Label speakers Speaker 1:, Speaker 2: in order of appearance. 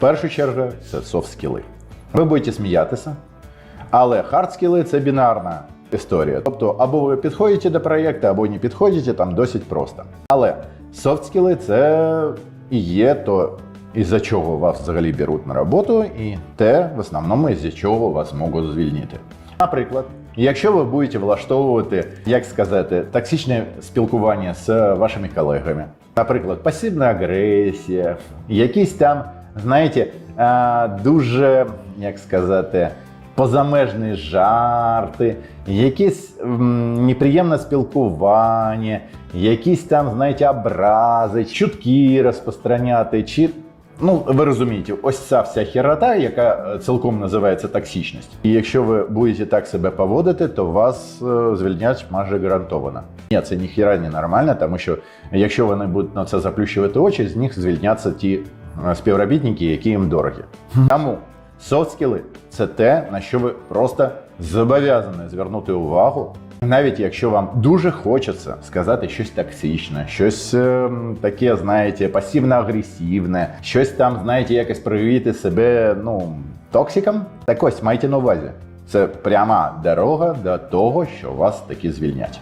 Speaker 1: першу чергу це софт-скіли. Ви будете сміятися, але хард-скіли це бінарна історія. Тобто, або ви підходите до проєкту, або не підходите, там досить просто. Але софт-скіли це і є то, із-за чого вас взагалі беруть на роботу, і те, в основному, із-за чого вас можуть звільнити. Наприклад, якщо ви будете влаштовувати, як сказати, токсичне спілкування з вашими колегами, наприклад, пасивна агресія, якісь там, знаєте, е, дуже, як сказати, позамежні жарти, якісь неприємне спілкування, якісь там, знаєте, образи, чутки розпространяти, чи Ну, ви розумієте, ось ця вся херота, яка е, цілком називається токсичність. І якщо ви будете так себе поводити, то вас е, звільнять майже гарантовано. Ні, це ніхіра не нормально, тому що якщо вони будуть на це заплющувати очі, з них звільняться ті співробітники, які їм дорогі. Тому софт-скіли – це те, на що ви просто зобов'язані звернути увагу. Навіть якщо вам дуже хочеться сказати щось токсичне, щось ем, таке, знаєте, пасивно-агресивне, щось там, знаєте, якось проявити себе ну, токсиком, так ось майте на увазі. Це пряма дорога до того, що вас таки звільнять.